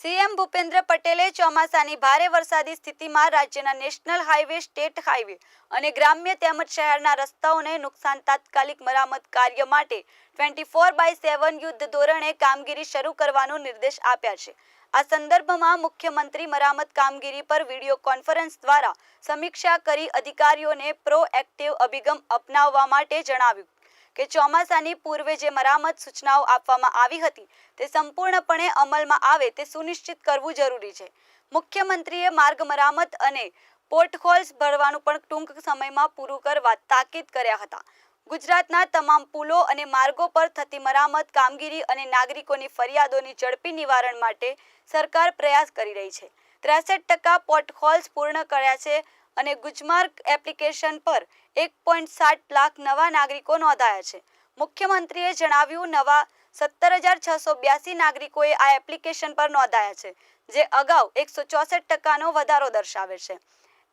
CM Bhupendra પટેલે ચોમાસાની ભારે વરસાદી સ્થિતિમાં રાજ્યના નેશનલ હાઈવે સ્ટેટ હાઈવે અને ગ્રામ્ય તેમજ શહેરના રસ્તાઓને નુકસાન તાત્કાલિક મરામત કાર્ય માટે ટ્વેન્ટી ફોર બાય સેવન યુદ્ધ ધોરણે કામગીરી શરૂ કરવાનો નિર્દેશ આપ્યા છે. આ સંદર્ભમાં મુખ્યમંત્રી મરામત કામગીરી પર વીડિયો કોન્ફરન્સ દ્વારા સમીક્ષા કરી અધિકારીઓને પ્રોએક્ટિવ અભિગમ અપનાવવા માટે જણાવ્યું. કે ચોમાસાની પૂર્વે જે મરામત સૂચનાઓ આપવામાં આવી હતી તે સંપૂર્ણપણે અમલમાં આવે તે સુનિશ્ચિત કરવું જરૂરી છે. મુખ્યમંત્રીએ માર્ગ મરામત અને પોર્ટહોલ્સ ભરવાનું પણ ટૂંક સમયમાં પૂરું કરવા તાકીદ કર્યા હતા. ગુજરાતના તમામ પુલો અને માર્ગો પર થતી મરામત, કામગીરી અને નાગરિકોની ફરિયાદોની ઝડપી નિવારણ માટે સરકાર પ્રયાસ કરી રહી છે. ત્રેસઠ ટકા પોર્ટહોલ્સ પૂર્ણ કર્યા છે અને ગુજમાર્ગ એપ્લિકેશન પર એક પોઈન્ટ સાત લાખ નવા નાગરિકો નોંધાયા છે. મુખ્યમંત્રીએ જણાવ્યું, નવા સત્તર હજાર છસો બ્યાસી નાગરિકોએ આ એપ્લિકેશન પર નોંધાયા છે, જે અગાઉ એકસો ચોસઠ ટકાનો વધારો દર્શાવે છે.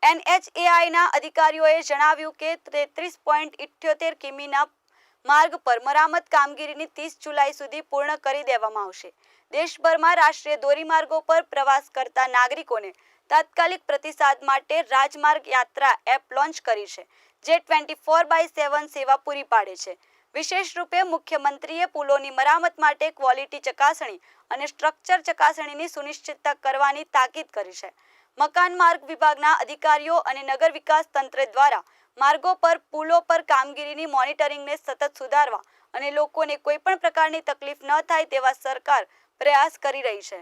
એનએચએઆઈના અધિકારીઓએ જણાવ્યું કે, તેત્રીસ પોઈન્ટ ઇઠ્યોતેર કિમીના માર્ગ પર મરામત કામગીરીની ત્રીસ જુલાઈ સુધી પૂર્ણ કરી દેવામાં આવશે. દેશભરમાં રાષ્ટ્રીય ધોરીમાર્ગો પર પ્રવાસ કરતા નાગરિકોને તાત્કાલિક પ્રતિસાદ માટે રાજમાર્ગ યાત્રા એપ લોન્ચ કરી છે, જે ટ્વેન્ટી ફોર બાય સેવન સેવા પૂરી પાડે છે. વિશેષ રૂપે મુખ્યમંત્રીએ પુલોની મરામત માટે ક્વોલિટી ચકાસણી અને સ્ટ્રક્ચર ચકાસણીની સુનિશ્ચિતતા કરવાની તાકીદ કરી છે. મકાન માર્ગ વિભાગના અધિકારીઓ અને નગર વિકાસ તંત્ર દ્વારા માર્ગો પર પુલો પર કામગીરીની મોનિટરિંગને સતત સુધારવા અને લોકોને કોઈપણ પ્રકારની તકલીફ ન થાય તેવા સરકાર પ્રયાસ કરી રહી છે.